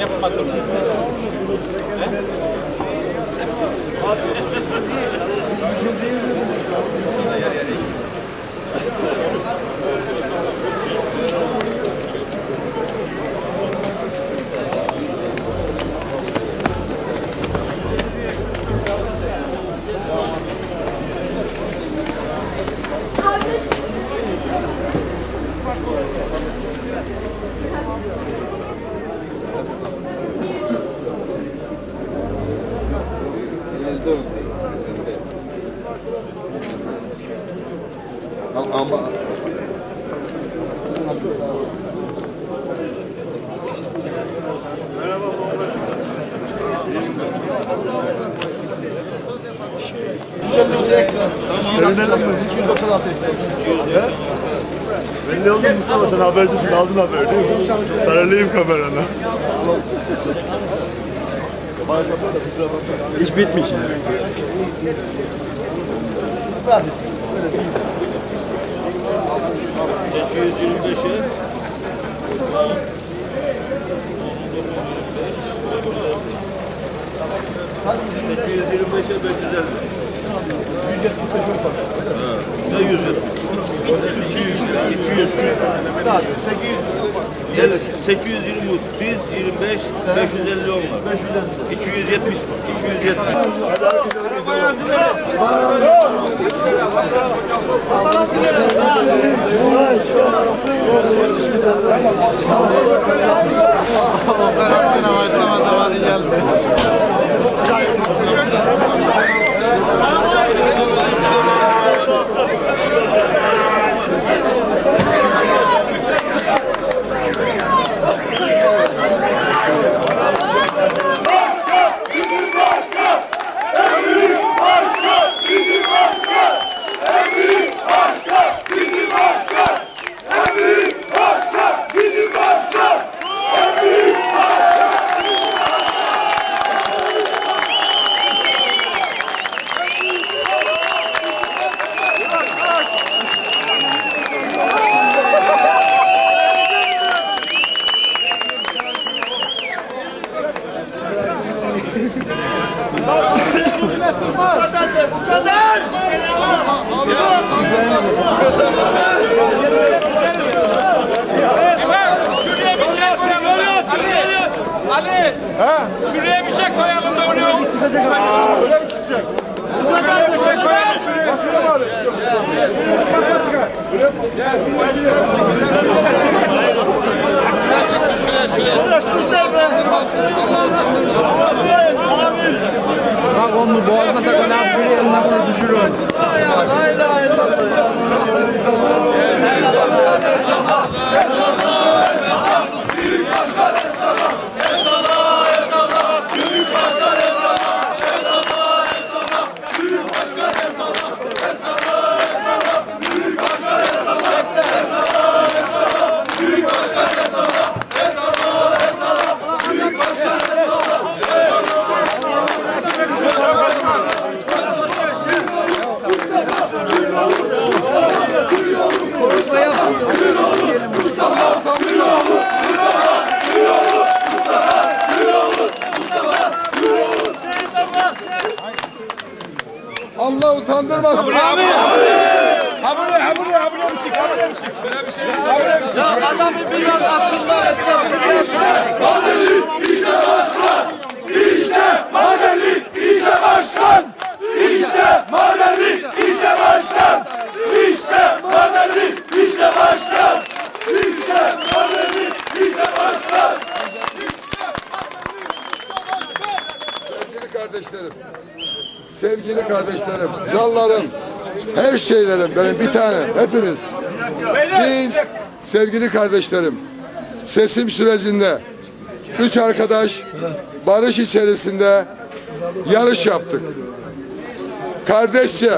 Yapmak zorunda. Elde Ama, ama Belli oldu Mustafa sen habercisin aldın haberi değil mi? Sarılayım kamerana. iş bitmiş yani. Ne yüzü? 200 küs. Gel 820 mut. Biz 25, 550 on var. 270 var. 270. Şuraya bir şey koyalım. Ali, Ali. Şuraya bir şey koyalım da oraya. Şuraya bir şey koyalım. Bak onu boğazına takın bir elinden bunu düşürün. Allah utandırmasın. Sevgili kardeşlerim, sevgili kardeşlerim, canlarım, her şeylerim benim bir tane, hepiniz. Biz sevgili kardeşlerim, sesim sürecinde üç arkadaş barış içerisinde yarış yaptık. Kardeşçe,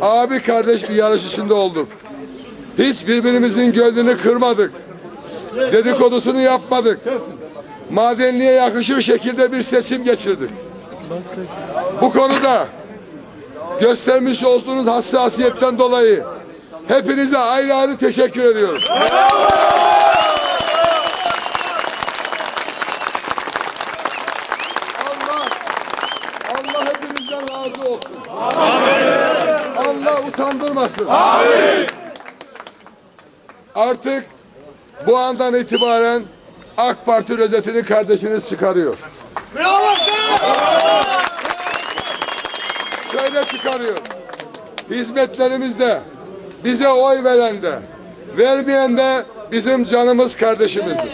abi kardeş bir yarış içinde olduk. Hiç birbirimizin gönlünü kırmadık. Dedikodusunu yapmadık. Madenliğe yakışır şekilde bir seçim geçirdik. Bu konuda göstermiş olduğunuz hassasiyetten dolayı hepinize ayrı ayrı teşekkür ediyorum. Allah, Allah hepinizden razı olsun. Amin. Allah utandırmasın. Amin. Artık bu andan itibaren AK Parti rozetini kardeşiniz çıkarıyor. Bravo! Bravo! Şöyle çıkarıyor. Hizmetlerimizde bize oy veren de vermeyen de bizim canımız kardeşimizdir.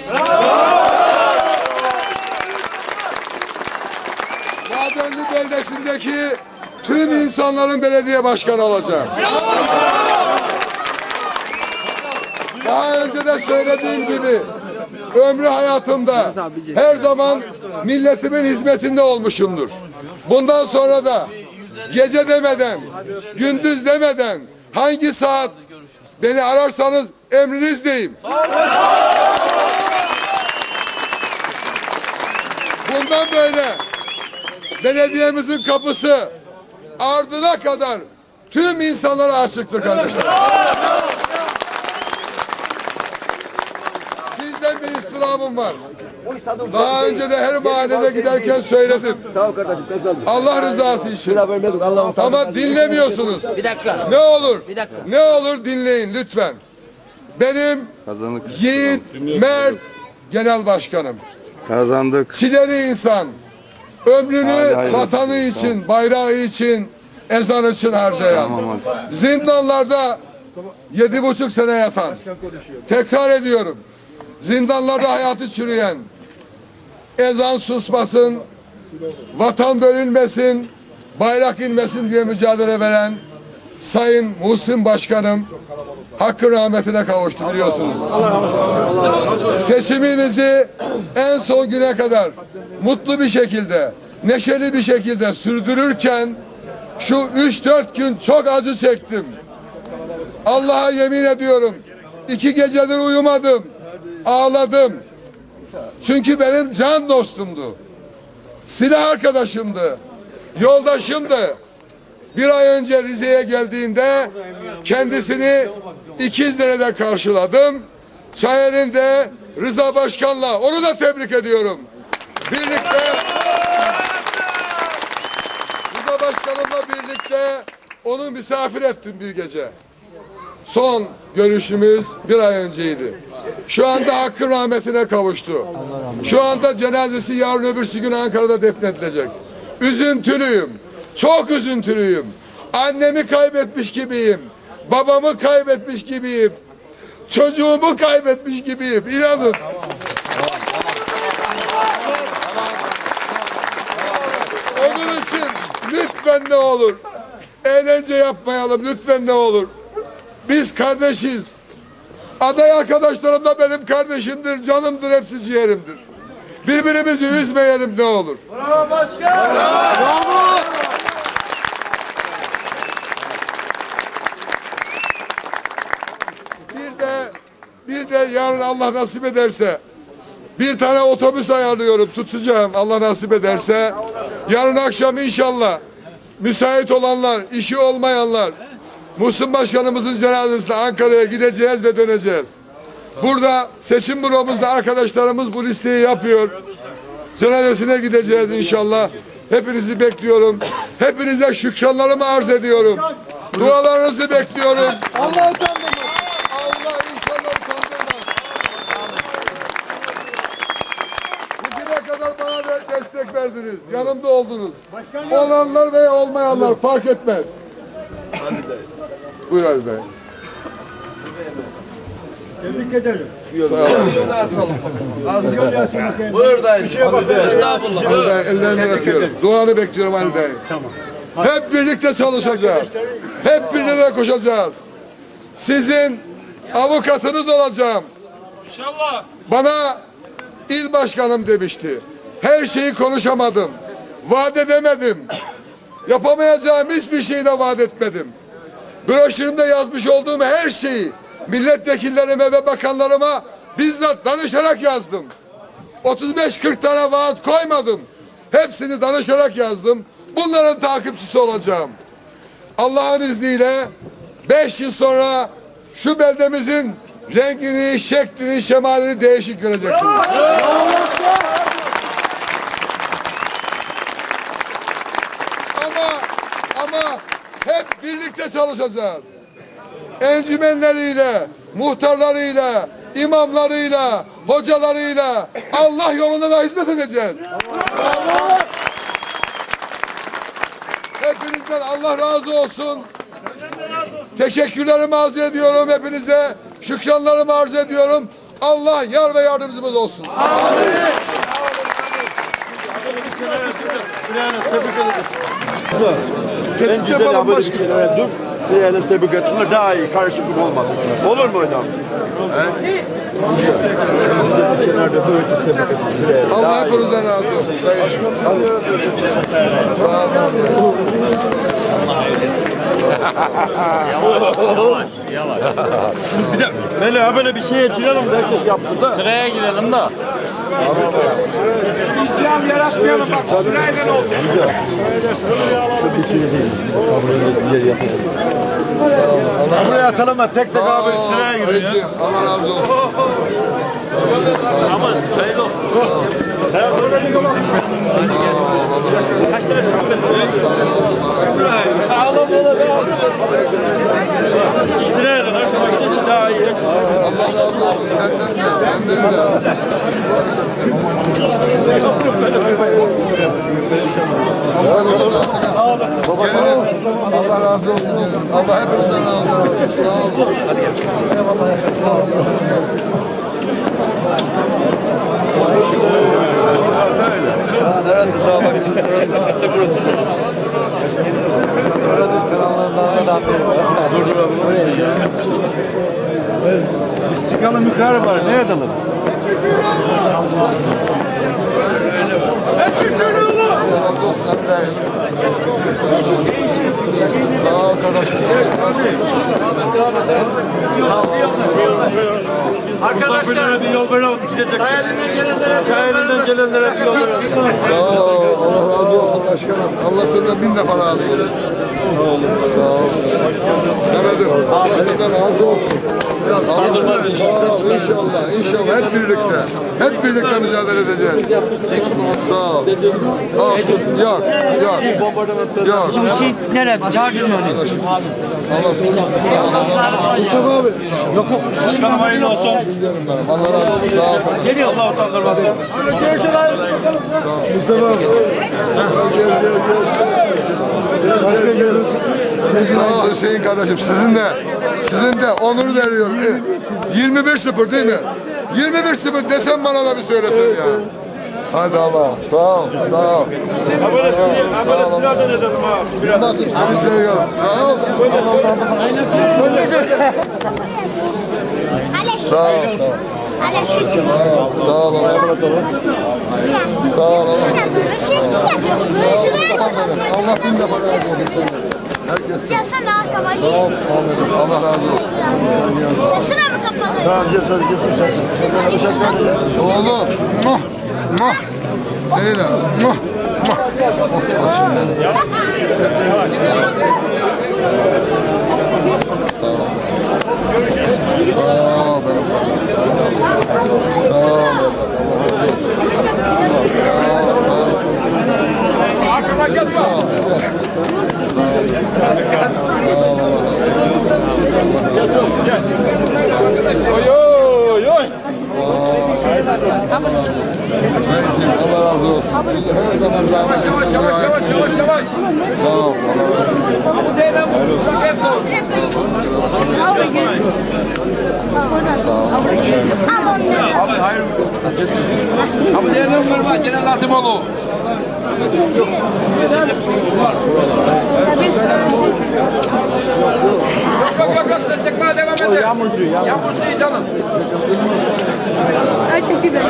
Madenli beldesindeki tüm insanların belediye başkanı olacağım. Daha önce de söylediğim gibi ömrü hayatımda her zaman milletimin hizmetinde olmuşumdur. Bundan sonra da gece demeden, gündüz demeden hangi saat beni ararsanız emrinizdeyim. Bundan böyle belediyemizin kapısı ardına kadar tüm insanlara açıktır kardeşler. Sizden bir istirhamım var. Daha önce de her mahallede giderken söyledim. Sağ ol kardeşim kazandım. Allah rızası için. Ama dinlemiyorsunuz. Bir dakika. Ne olur, Bir dakika. ne olur dinleyin lütfen. Benim Kazandık. Yiğit Mert Genel Başkanım. Kazandık. Çileli insan. Ömrünü vatanı için, bayrağı için, ezan için harcayan. Tamam Zindanlarda yedi buçuk sene yatan. Tekrar ediyorum. Zindanlarda hayatı çürüyen. Ezan susmasın, vatan bölünmesin, bayrak inmesin diye mücadele veren Sayın Muhsin Başkanım hakkın rahmetine kavuştu biliyorsunuz. Seçimimizi en son güne kadar mutlu bir şekilde, neşeli bir şekilde sürdürürken şu 3-4 gün çok acı çektim. Allah'a yemin ediyorum. iki gecedir uyumadım. Ağladım. Çünkü benim can dostumdu. Silah arkadaşımdı. Yoldaşımdı. Bir ay önce Rize'ye geldiğinde kendisini İkizdere'de karşıladım. Çayeli'nde Rıza Başkan'la onu da tebrik ediyorum. Birlikte Rıza Başkanımla birlikte onu misafir ettim bir gece. Son görüşümüz bir ay önceydi. Şu anda hakkın rahmetine kavuştu. Şu anda cenazesi yarın öbürsü gün Ankara'da defnedilecek. Üzüntülüyüm. Çok üzüntülüyüm. Annemi kaybetmiş gibiyim. Babamı kaybetmiş gibiyim. Çocuğumu kaybetmiş gibiyim. İnanın. Onun için lütfen ne olur. Eğlence yapmayalım lütfen ne olur. Biz kardeşiz. Aday arkadaşlarım da benim kardeşimdir, canımdır, hepsi ciğerimdir. Birbirimizi üzmeyelim ne olur. Bir de bir de yarın Allah nasip ederse bir tane otobüs ayarlıyorum tutacağım Allah nasip ederse. Yarın akşam inşallah müsait olanlar, işi olmayanlar Muhsin Başkanımızın cenazesine Ankara'ya gideceğiz ve döneceğiz. Burada seçim büromuzda arkadaşlarımız bu listeyi yapıyor. Cenazesine gideceğiz inşallah. Hepinizi bekliyorum. Hepinize şükranlarımı arz ediyorum. Dualarınızı bekliyorum. Allah utandırmaz. Allah inşallah utandırmaz. Bugüne kadar bana destek verdiniz. Yanımda oldunuz. Olanlar ve olmayanlar fark etmez. Buyur Ali Bey. Tebrik ederim. Sağ olun. Buradayız. Estağfurullah. Ali Bey, ellerini öpüyorum. Duanı bekliyorum Ali Bey. Tamam. Hep birlikte çalışacağız. Hep birlikte koşacağız. Sizin avukatınız olacağım. İnşallah. Bana il başkanım demişti. Her şeyi konuşamadım. Vaat edemedim. Yapamayacağım hiçbir şeyi de vaat etmedim. Broşürümde yazmış olduğum her şeyi milletvekillerime ve bakanlarıma bizzat danışarak yazdım. 35-40 tane vaat koymadım. Hepsini danışarak yazdım. Bunların takipçisi olacağım. Allah'ın izniyle 5 yıl sonra şu beldemizin rengini, şeklini, şemalini değişik göreceksiniz. Ama ama hep birlikte birlikte çalışacağız. Encümenleriyle, muhtarlarıyla, imamlarıyla, hocalarıyla Allah yolunda da hizmet edeceğiz. Hepinizden Allah razı olsun. Teşekkürlerimi arz ediyorum hepinize. Şükranlarımı arz ediyorum. Allah yar ve yardımcımız olsun. Geçit yapalım başka. Dur. Sırayla tebrik etsinler daha iyi karışıklık olmasın. Olur mu hocam? Kenarda dur tebrik sırayla. Allah hepinizden razı olsun. Mele ha böyle bir şeye girelim de herkes yaptı da. Sıraya girelim de. İslam yaratmayalım bak sırayla olsun. Buraya atalım da tek tek abi sıraya. Kardeşim, Allah razı olsun. Sıraya girelim arkadaşlar için daha iyi. Allah razı olsun. Senden de, senden de. Allah razı olsun. Allah hepinizden razı olsun. Sağ olun. Biz çıkalım yukarı var. Ne edelim? Sağ ol kardeşim. Arkadaşlar bir yol verelim. Gidecek. Çayelinden gelenlere, Çayelinden gelenlere bir yol verelim. Sağ ol. Allah razı olsun başkanım. Allah senden bin defa razı olsun. Sağ ol. Sağ ol. Mehmet'im Allah senden razı olsun. Allah senden inşallah. İnşallah. Hep birlikte. Hep birlikte mücadele edeceğiz. Sağ ol. Olsun. Yok. Yok. Yok. şey nereye? Çağırdın onu. Allah Mustafa abi. Yok yok. Başkanım hayırlı olsun. Allah razı olsun. Sağ ol. Geliyor. Allah utandırmasın. Sağ ol. Mustafa abi. Sağ ol Hüseyin kardeşim. Sizin de sizin de onur veriyorum. E, 21-0 değil mi? 21-0 desem bana da bir söylesen ya. Hadi Allah. Sağ ol. Sağ ol. Böyle sıradan edelim ha. Nasıl seni seviyorum. Sağ ol. Sağ ol. Sağ ol. Sağ ol. Sağ ol. Allah bin defa razı olsun. Herkes. Gelsene arkama. Sağ ol Muhammed'im. Allah razı olsun. Sıra mı kapalı? Tamam gel hadi gel. Oğlum. Muh. Muh. Seni de. Muh. Muh. Sağ ol benim. Sağ ol. Arkama gelme. Oy oy oy. Neyse Allah razı olsun. Her zaman zahmet Yavaş yavaş yavaş yavaş yavaş. Sağ ol. Allah razı olsun. Bu değil lan bu. Hep bu. Ama diğerine vurma. Gene nasip olur. Yok yok yok yok sen çekmeye devam et. Yağmur suyu yağmur. Suyu canım. Güzel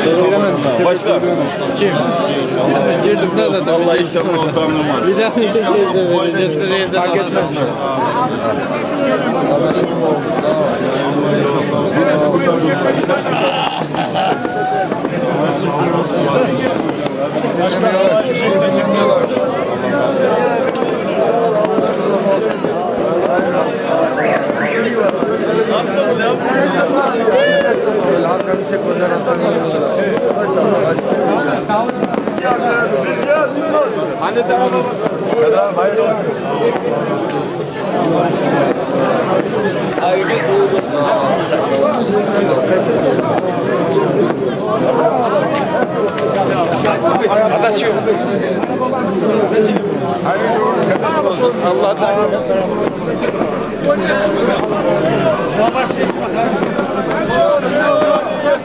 Giremez mi? Başka? Kim? Girdim ne dedi? Vallahi hiç yapma utandım var. Bir daha bir de girdim. Fark etmez. Çıkmıyorlar, kişiyle çıkmıyorlar. Ne yaptın, ne yaptın? çek onlar hastaneye Anne tamam. Kadir abi hayırlı olsun. Ayrı Arkadaş yok. Allah'tan. Allah'tan. Benim ya,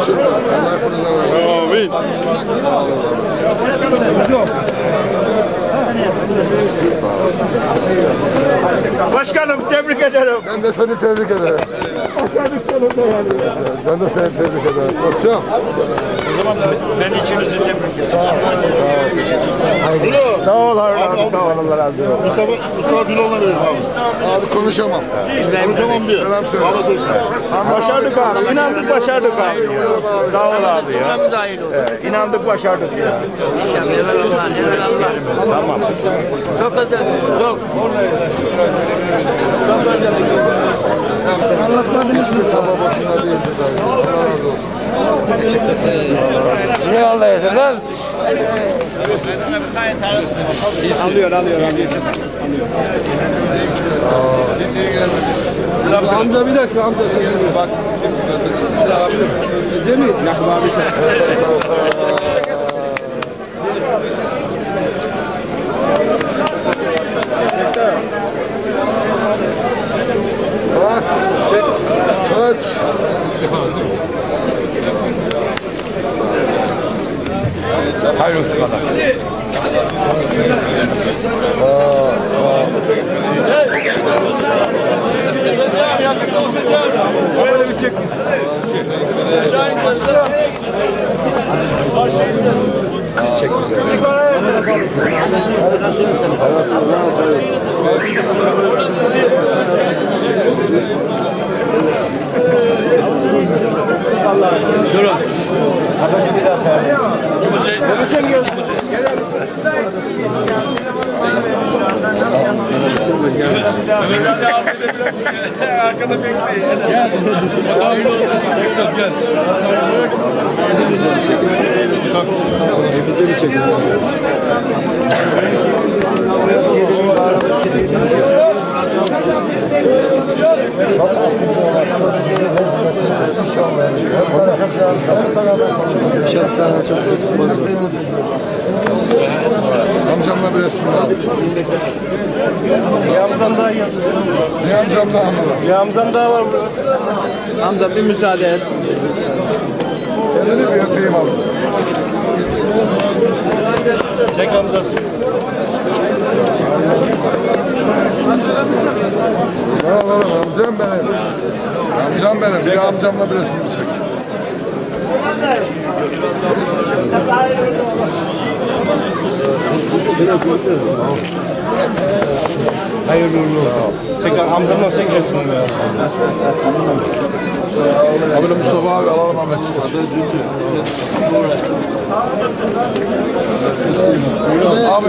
kişiyi bitirmiyorlar. Başkanım tebrik ederim. Ben de seni tebrik ederim. Ben de seni tebrik ederim. Koçum. Ben ikinizi tebrik ederim. Sağ ol Harun abi. Sağ ol Allah razı olsun. Mustafa, Mustafa Güloğlu'na verin abi. Abi konuşamam. Konuşamam diyor. Selam söyle. Başardık abi. İnandık başardık abi. Sağ ol abi ya. Cümlemiz hayırlı olsun. İnandık başardık ya. İnşallah evvel Allah, evvel Allah. Tamam. Çok özel, çok. Sabah başına değildi dayı. Allah razı olsun. Ne Allah'a lan? Alıyor alıyor alıyor. Amca bir dakika amca bak. Cemil. Yakup abi çek. Arkadaşı bir daha serdi. Kumuze. Kumuze mi geldi? Kumuze. Ömer'den devam edebilir Arkada bekleyin. Gel. O dahil olsun. Gel. Hepimize bir şekilde. Hepimize bir şekilde. Amcamla bir resim al. Bir amcam daha geldi. Ne amcam daha mı var? Amcam daha var burada. Amca bir müsaade et. Kendini bir öpeyim abi. Çek amcası. Bravo oğlum amcam benim. Amcam benim. Bir amcamla bir resim çek. Hayırlı uğurlu olsun. Tekrar amcamla çek resmini ya. Abi Mustafa abi alalım Ahmet işte. Abi.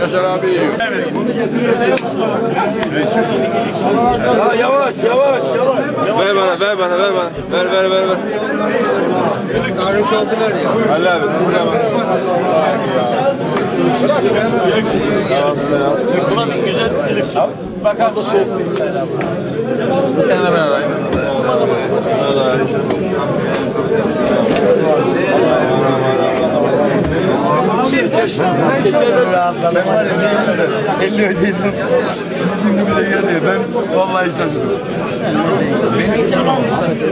Yaşar abi iyi. Ya yavaş yavaş yavaş. Ver bana, ver bana, ver bana. Ver, ver, ver, ver. Sarhoş oldular ya. Ali abi. Buraya bak. Buranın güzel ilik su. Bakar da soğuk değil. Bir tane ben alayım. Ben var ya ne 50 ödeydim. Bizim gibi de geliyor. Ben vallahi şaşırdım.